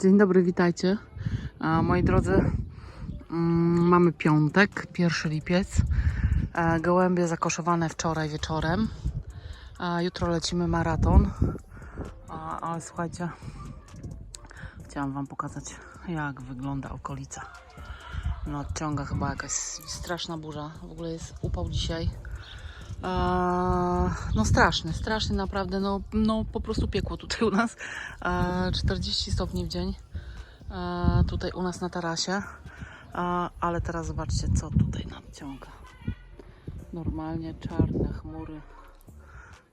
Dzień dobry, witajcie. E, Moi drodzy, mm, mamy piątek, 1 lipiec. E, Gołębie zakoszowane wczoraj wieczorem. E, Jutro lecimy maraton. Ale słuchajcie, chciałam Wam pokazać, jak wygląda okolica. Nadciąga chyba jakaś straszna burza. W ogóle jest upał dzisiaj. No straszny, straszny naprawdę, no, no po prostu piekło tutaj u nas. Eee, 40 stopni w dzień tutaj u nas na tarasie. Ale teraz zobaczcie, co tutaj nadciąga. Normalnie czarne chmury.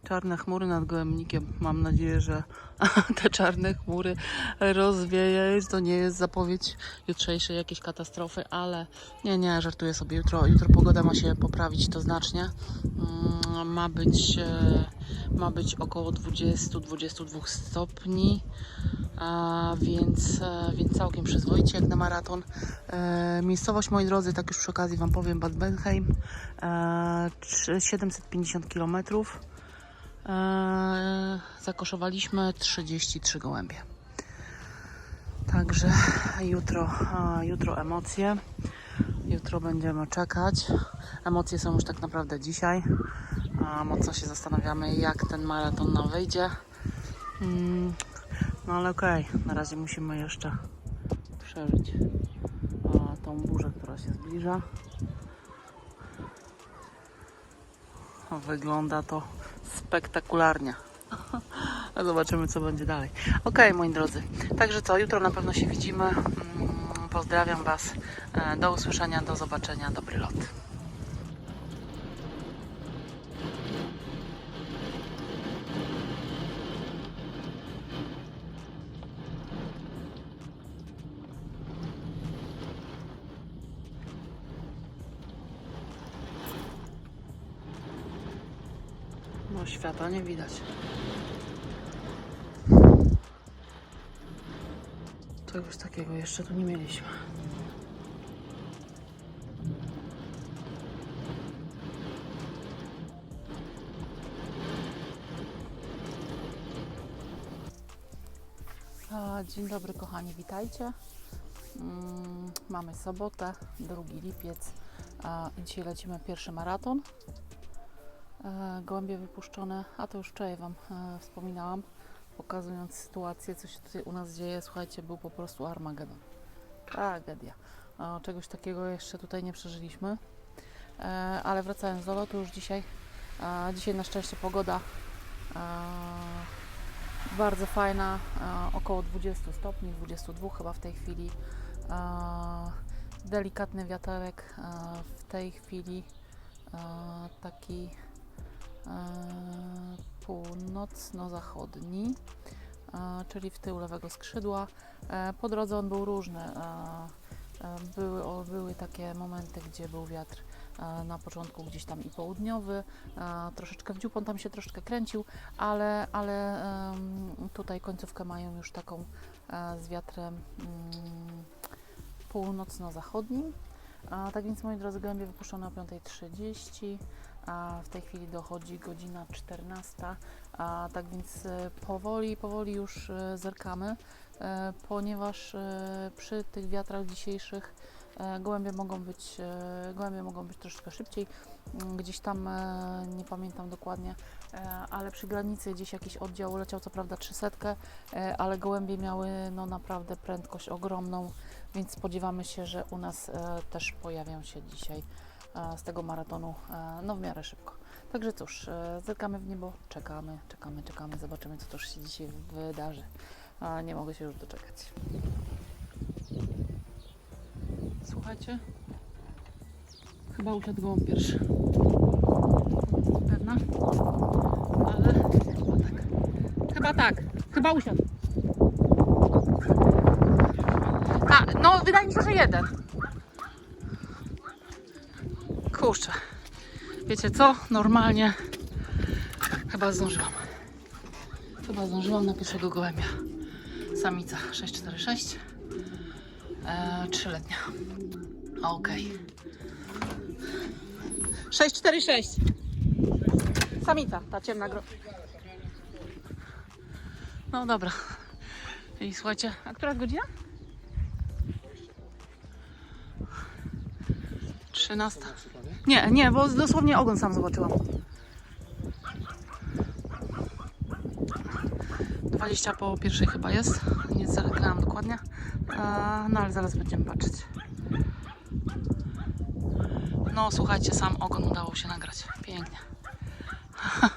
Czarne chmury nad gołębnikiem. Mam nadzieję, że te czarne chmury rozwieje. To nie jest zapowiedź jutrzejszej jakiejś katastrofy, ale nie, nie, żartuję sobie. Jutro, jutro pogoda ma się poprawić to znacznie. Mm, Ma być, e, ma być około 20-22 stopni, a więc, e, więc całkiem przyzwoicie jak na maraton. E, Miejscowość, moi drodzy, tak już przy okazji Wam powiem, Bad Bentheim, trzy- 750 km. Eee, zakoszowaliśmy 33 gołębie. Także jutro, jutro emocje. Jutro będziemy czekać. Emocje są już tak naprawdę dzisiaj. A, mocno się zastanawiamy, jak ten maraton nam wyjdzie. Mm, no ale okej, na razie musimy jeszcze przeżyć a, tą burzę, która się zbliża. Wygląda to spektakularnie. Zobaczymy, co będzie dalej. Ok, moi drodzy. Także co, jutro na pewno się widzimy. Mm, Pozdrawiam Was. E, Do usłyszenia, do zobaczenia. Dobry lot. No, światła nie widać. Czegoś takiego jeszcze tu nie mieliśmy. Dzień dobry kochani, witajcie. Mm, Mamy sobotę, 2 lipiec dzisiaj lecimy pierwszy maraton. E, Gołębie wypuszczone, a to już wczoraj Wam e, wspominałam, pokazując sytuację, co się tutaj u nas dzieje. Słuchajcie, był po prostu Armagedon. Tragedia. Czegoś takiego jeszcze tutaj nie przeżyliśmy. E, Ale wracając do lotu już dzisiaj. Dzisiaj na szczęście pogoda bardzo fajna, około 20 stopni, 22 chyba w tej chwili. Delikatny wiaterek w tej chwili taki północno-zachodni, e, czyli w tył lewego skrzydła. E, Po drodze on był różny. e, e, Były, były takie momenty, gdzie był wiatr e, na początku gdzieś tam i południowy, e, troszeczkę w dziób on tam się troszeczkę kręcił, ale, ale tutaj końcówkę mają już taką e, z wiatrem mm, północno-zachodnim. Tak więc moi drodzy, gołębie wypuszczone o 5.30, a w tej chwili dochodzi godzina 14, a tak więc e, powoli, powoli już e, zerkamy, e, ponieważ przy tych wiatrach dzisiejszych gołębie mogą być, gołębie mogą być troszeczkę szybciej, Mm, gdzieś tam, nie pamiętam dokładnie, ale przy granicy gdzieś jakiś oddział leciał, co prawda 300, e, ale gołębie miały no naprawdę prędkość ogromną, więc spodziewamy się, że u nas też pojawią się dzisiaj z tego maratonu e, no w miarę szybko. Także cóż, e, zerkamy w niebo, czekamy, czekamy, czekamy, zobaczymy co też się dzisiaj wydarzy. Nie mogę się już doczekać. Słuchajcie, chyba uszedł gołąb pierwszy. Pewna? Ale chyba tak. Chyba tak, chyba usiadł. A, no wydaje mi się, że jeden. Kurczę. Wiecie co? Normalnie chyba zdążyłam. Chyba zdążyłam na pierwszego gołębia. Samica 646. Eee, trzyletnia. Okej. 646. Samica, ta ciemna gro. No dobra. I słuchajcie, a która jest godzina? 13. Nie, nie, bo dosłownie ogon sam zobaczyłam. 20 po pierwszej chyba jest. Nie zagrałam dokładnie. No ale zaraz będziemy patrzeć. No słuchajcie, sam ogon udało się nagrać. Pięknie.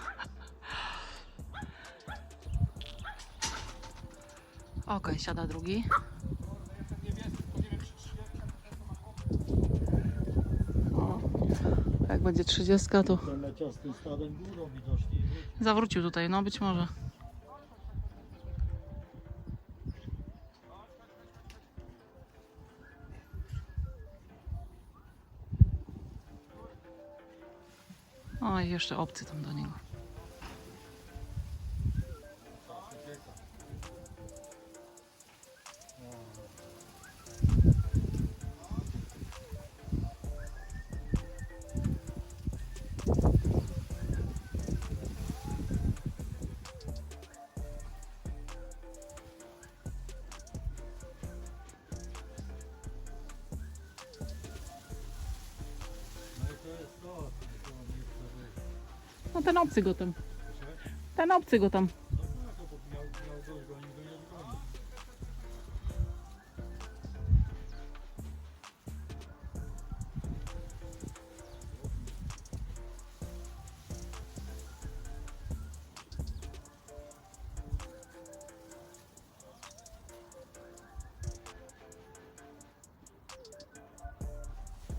Okej, siada drugi. O, jak będzie 30, to zawrócił tutaj, no być może. O, i jeszcze obcy tam do niego. Ten obcy go tam. Ten obcy go tam.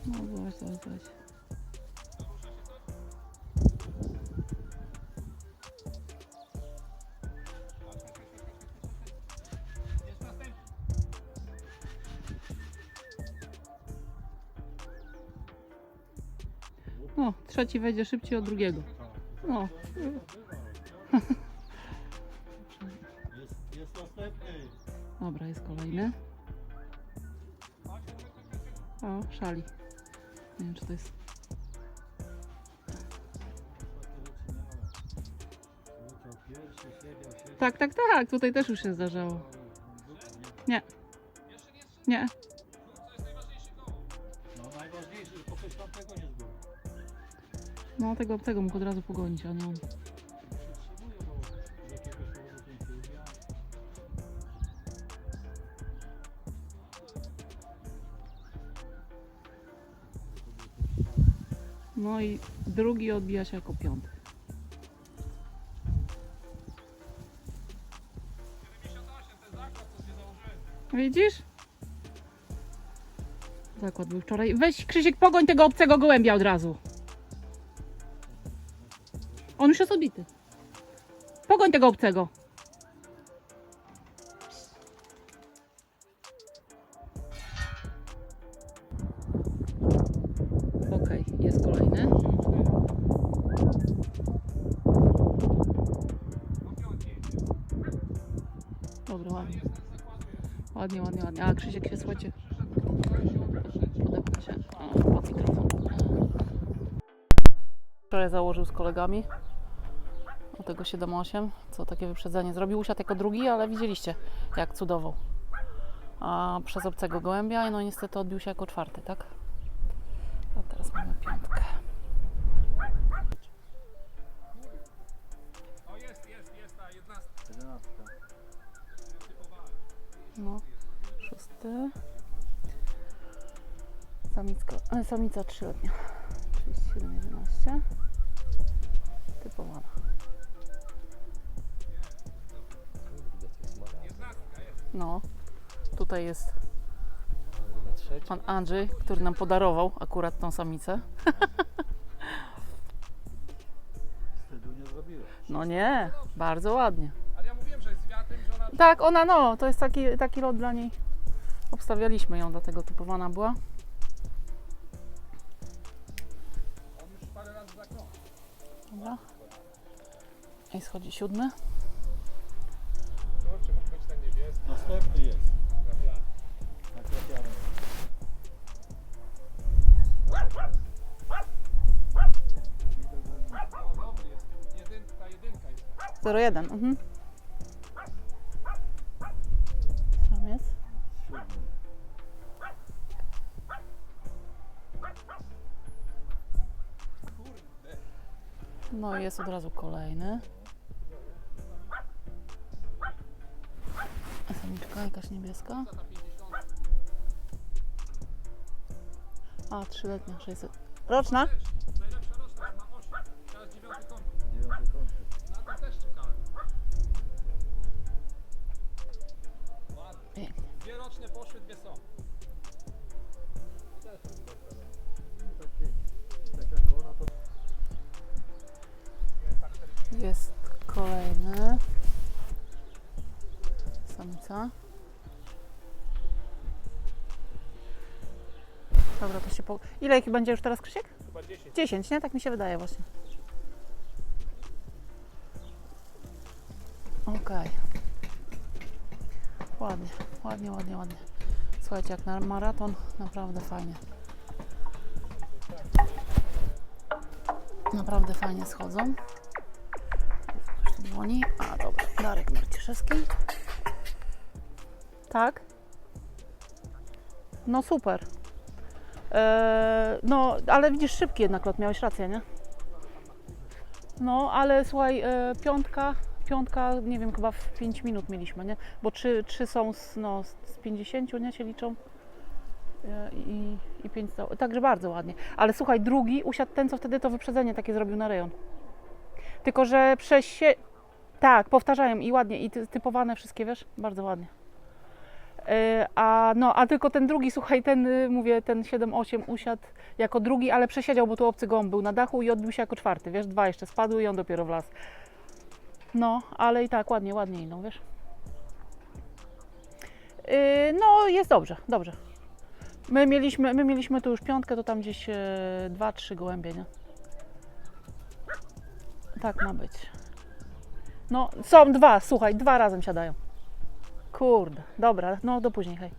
No bo No trzeci wejdzie szybciej od drugiego. No, Jest, jest następny. dobra, jest kolejny. O, szali. Nie wiem, czy to jest. Tak, tak, tak, tutaj też już się zdarzało. Nie. Nie. No najważniejsze, że po coś tamtego nie zgoni. No, tego, tego mógł od razu pogonić, a nie on. No i drugi odbija się jako piąty. Widzisz? Zakład był wczoraj. Weź Krzysiek, pogoń tego obcego gołębia od razu. On już jest odbity. Pogoń tego obcego. Okej, jest kolejny. Dobra, ładnie. Ładnie, ładnie, ładnie. A Krzysiek się słuchajcie. Się o, pod mikrofon. Wczoraj założył z kolegami. O tego 7-8, co takie wyprzedzenie zrobił. Usiadł jako drugi, ale widzieliście, jak cudował. A przez obcego gołębia, no niestety odbił się jako czwarty, tak? A teraz mamy piątkę. No, szósty. Samicka, e, samica trzyletnia. 37, 11. Typowana. No, tutaj jest pan Andrzej, który nam podarował akurat tą samicę. No nie, bardzo ładnie. Ale ja mówiłem, że z wiatrem, że ona Tak, ona no, to jest taki, taki lot dla niej. Obstawialiśmy ją, dlatego typowana była. I schodzi siódmy. Kurczę, mógł być ten niebieski. Następny jest. Trafiany. O, dobry jest. Jedyn, ta jedynka jest. 01. Mhm. Kurde. No i jest od razu kolejny. Niebieska. Co ta 50? A, trzyletnia, 600. Roczna? Też. Najlepsza roczna, ma 8. Teraz dziewiąty konkurs. Dziewiąty kąt. Na to też czekałem. Ładnie. Pięknie. Dwie roczne poszły, dwie są. Też robi dobre. Dobra, to się po... Ile ich będzie już teraz, Krzysiek? Chyba 10. 10, nie? Tak mi się wydaje właśnie. Okej. Ładnie, ładnie, ładnie, ładnie. Słuchajcie, jak na maraton, naprawdę fajnie. Naprawdę fajnie schodzą. Ktoś tu dzwoni. A, dobra. Darek Marciszewski. Tak? No super. Eee, no, ale widzisz, szybki jednak lot, miałeś rację, nie? No, ale słuchaj, e, piątka, piątka, nie wiem, chyba w 5 minut mieliśmy, nie? Bo trzy, trzy są z, no, z 50, nie, się liczą. E, I, i 5 stało. Także bardzo ładnie. Ale słuchaj, drugi usiadł ten, co wtedy to wyprzedzenie takie zrobił na rejon. Tylko, że przez się... Tak, powtarzają i ładnie, i ty, typowane wszystkie, wiesz? Bardzo ładnie. E, A, no, a tylko ten drugi, słuchaj, ten, y, mówię, ten 7-8 usiadł jako drugi, ale przesiedział, bo tu obcy gołąb był na dachu i odbił się jako czwarty, wiesz, dwa jeszcze spadły i on dopiero wlazł. No, ale i tak ładnie, ładnie idą, wiesz. Yy, no, jest dobrze, dobrze. My mieliśmy, my mieliśmy tu już piątkę, to tam gdzieś e, dwa, trzy gołębie, nie? Tak ma być. No, są dwa, słuchaj, dwa razem siadają. Kurde, dobra, no do później, hej.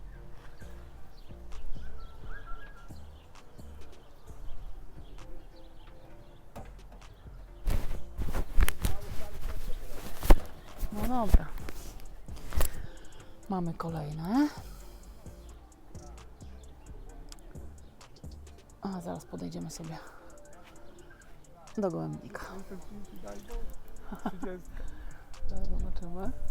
No dobra. Mamy kolejne. A zaraz podejdziemy sobie do gołębnika. Zobaczymy.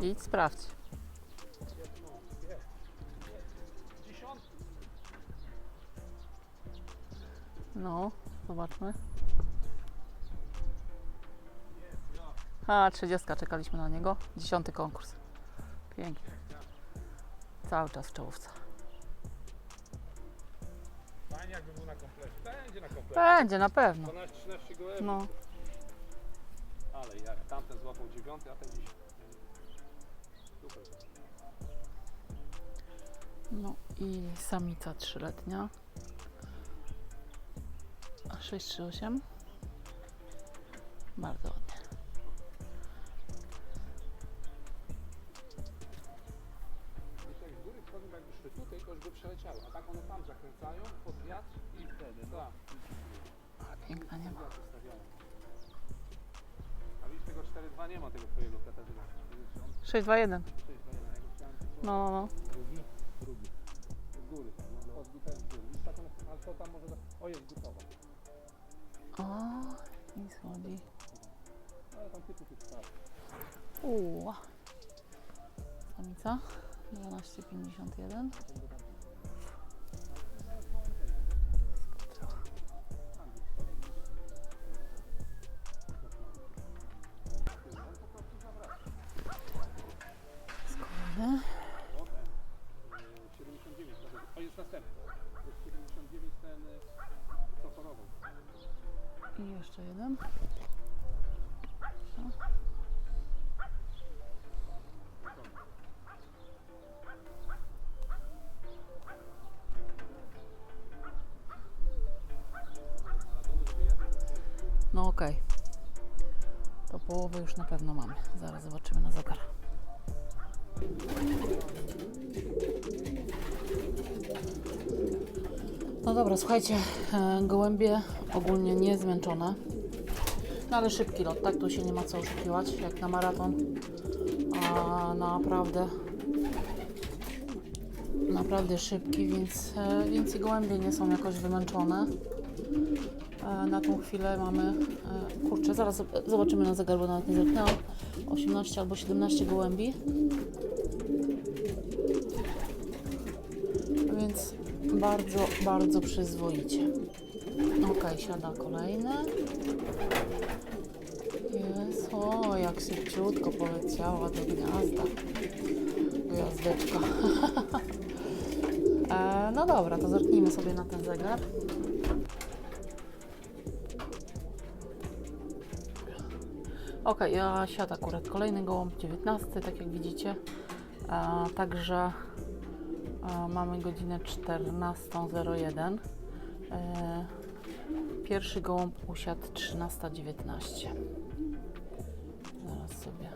Idź sprawdź. No, zobaczmy. A, 30 czekaliśmy na niego. Dziesiąty konkurs. Pięknie. Cały czas w czołówce. Fajnie jakby był na komplecie. Będzie na komplecie. Będzie, na pewno. 12-13 gołębi. No, Ale jak tamten złapał dziewiąty, a ten dziś. No i samica trzyletnia. 638. Bardzo ładnie. Tutaj, to już by przeleciały. A tak one tam zakręcają pod wiatr i wtedy. Tak. Ale piękna nie ma. A widzisz tego 4-2 nie ma tego twojego Katarzyna. 621. No, no, no. Drugi? Drugi. Z góry tam. Od góry, z góry. Ale to tam może... O, jest gotowa. O, i słodzi. Ale tam typu tych start. Uuu. Samica 1251. połowę już na pewno mamy. Zaraz zobaczymy na zegar. No dobra, słuchajcie, e, gołębie ogólnie nie zmęczone. No ale szybki lot, tak? Tu się nie ma co oszukiwać, jak na maraton. A naprawdę naprawdę szybki, więc, e, więc i gołębie nie są jakoś wymęczone. Na tą chwilę mamy, e, kurczę, zaraz zob- zobaczymy na zegar, bo nawet nie zerknęłam, 18 albo 17 gołębi. Więc bardzo, bardzo przyzwoicie. Ok, siada kolejny. Jest, o, jak szybciutko poleciała do gniazda. Gwiazdeczka. e, no dobra, to zerknijmy sobie na ten zegar. Ok, ja siada akurat kolejny gołąb, 19, tak jak widzicie. E, także e, mamy godzinę 14.01. E, pierwszy gołąb usiadł 13.19. Zaraz sobie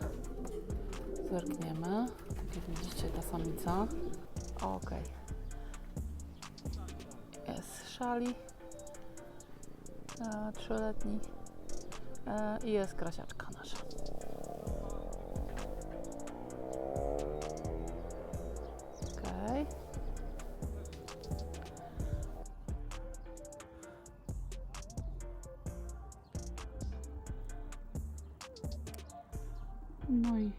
zerkniemy. Tak jak widzicie, ta samica. Ok. Jest szali. E, trzyletni. E, I jest krasiaczka nasza. Okej. No i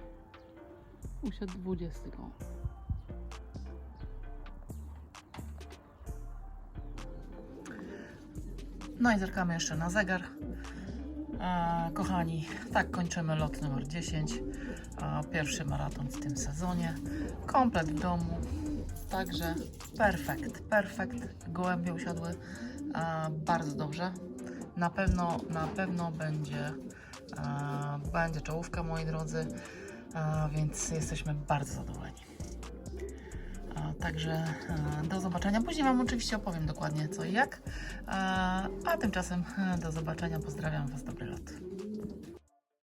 usiadł 20 gołąb. No i zerkamy jeszcze na zegar. E, kochani, tak kończymy lot numer 10. E, pierwszy maraton w tym sezonie. Komplet w domu. Także perfekt, perfekt. Gołębie usiadły e, bardzo dobrze. Na pewno, na pewno będzie, e, będzie czołówka, moi drodzy. Więc jesteśmy bardzo zadowoleni. Także e, do zobaczenia. Później Wam oczywiście opowiem dokładnie co i jak. E, A tymczasem e, do zobaczenia. Pozdrawiam Was. Dobry lot.